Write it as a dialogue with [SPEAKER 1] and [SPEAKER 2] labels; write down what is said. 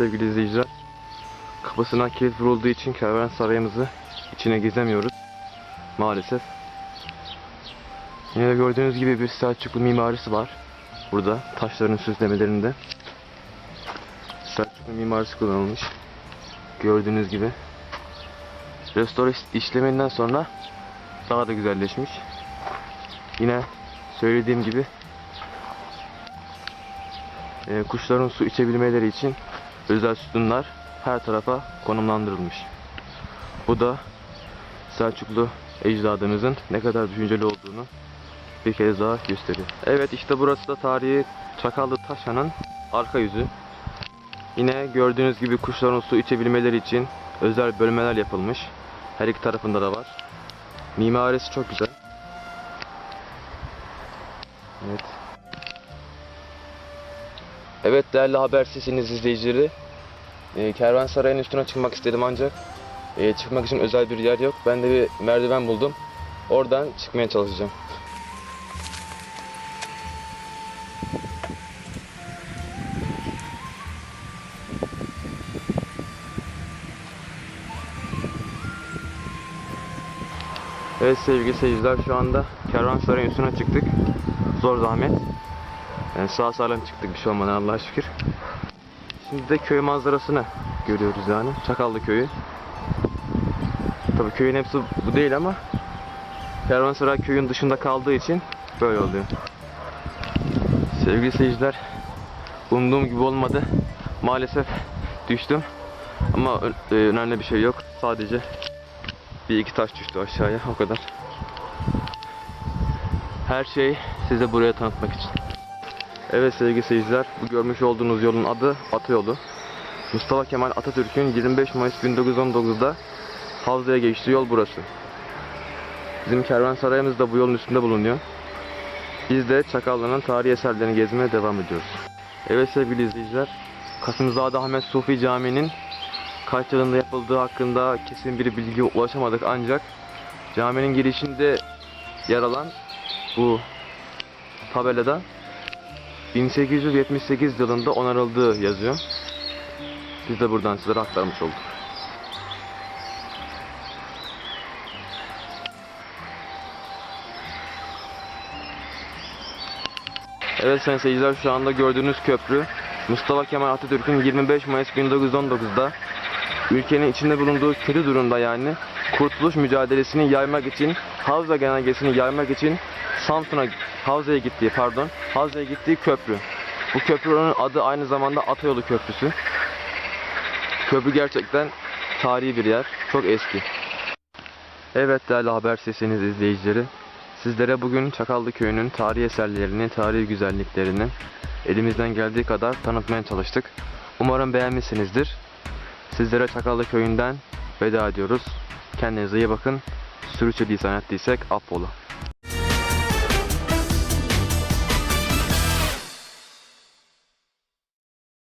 [SPEAKER 1] sevgili izleyiciler. Kapısına kilit vurulduğu için kervansarayımızı içine gezemiyoruz. Maalesef. Yine de gördüğünüz gibi bir Selçuklu mimarisi var. Burada taşların süslemelerinde. Selçuklu mimarisi kullanılmış. Gördüğünüz gibi. Restore işleminden sonra daha da güzelleşmiş. Yine söylediğim gibi e, kuşların su içebilmeleri için özel sütunlar her tarafa konumlandırılmış. Bu da Selçuklu ecdadımızın ne kadar düşünceli olduğunu bir kez daha gösteriyor. Evet işte burası da tarihi Çakallı Taşa'nın arka yüzü. Yine gördüğünüz gibi kuşların su içebilmeleri için özel bölmeler yapılmış. Her iki tarafında da var. Mimarisi çok güzel. Evet. Evet değerli haber sesiniz izleyicileri. E, Kervansaray'ın üstüne çıkmak istedim ancak e, çıkmak için özel bir yer yok. Ben de bir merdiven buldum. Oradan çıkmaya çalışacağım. Evet sevgili seyirciler şu anda Kervansaray'ın üstüne çıktık. Zor zahmet. Yani sağ salim çıktık bir şey olmadan Allah'a şükür. Şimdi de köy manzarasını görüyoruz yani. Çakallı köyü. Tabii köyün hepsi bu değil ama Kervansaray köyün dışında kaldığı için böyle oluyor. Sevgili seyirciler umduğum gibi olmadı. Maalesef düştüm. Ama e, önemli bir şey yok. Sadece bir iki taş düştü aşağıya o kadar. Her şey size buraya tanıtmak için. Evet sevgili seyirciler, bu görmüş olduğunuz yolun adı Atayolu. Mustafa Kemal Atatürk'ün 25 Mayıs 1919'da Havza'ya geçtiği yol burası. Bizim kervansarayımız da bu yolun üstünde bulunuyor. Biz de Çakallı'nın tarihi eserlerini gezmeye devam ediyoruz. Evet sevgili izleyiciler, Kasımzade Ahmet Sufi Camii'nin kaç yılında yapıldığı hakkında kesin bir bilgiye ulaşamadık ancak caminin girişinde yer alan bu tabelada 1878 yılında onarıldığı yazıyor. Biz de buradan sizlere aktarmış olduk. Evet sayın seyirciler şu anda gördüğünüz köprü Mustafa Kemal Atatürk'ün 25 Mayıs 1919'da ülkenin içinde bulunduğu kötü durumda yani kurtuluş mücadelesini yaymak için Havza genelgesini yaymak için Samsun'a Havza'ya gittiği pardon Havza'ya gittiği köprü. Bu köprünün adı aynı zamanda Atayolu Köprüsü. Köprü gerçekten tarihi bir yer. Çok eski. Evet değerli haber sesiniz izleyicileri. Sizlere bugün Çakallı Köyü'nün tarihi eserlerini, tarihi güzelliklerini elimizden geldiği kadar tanıtmaya çalıştık. Umarım beğenmişsinizdir. Sizlere Çakallı Köyü'nden veda ediyoruz. Kendinize iyi bakın. Sürücü lisan ettiysek affola.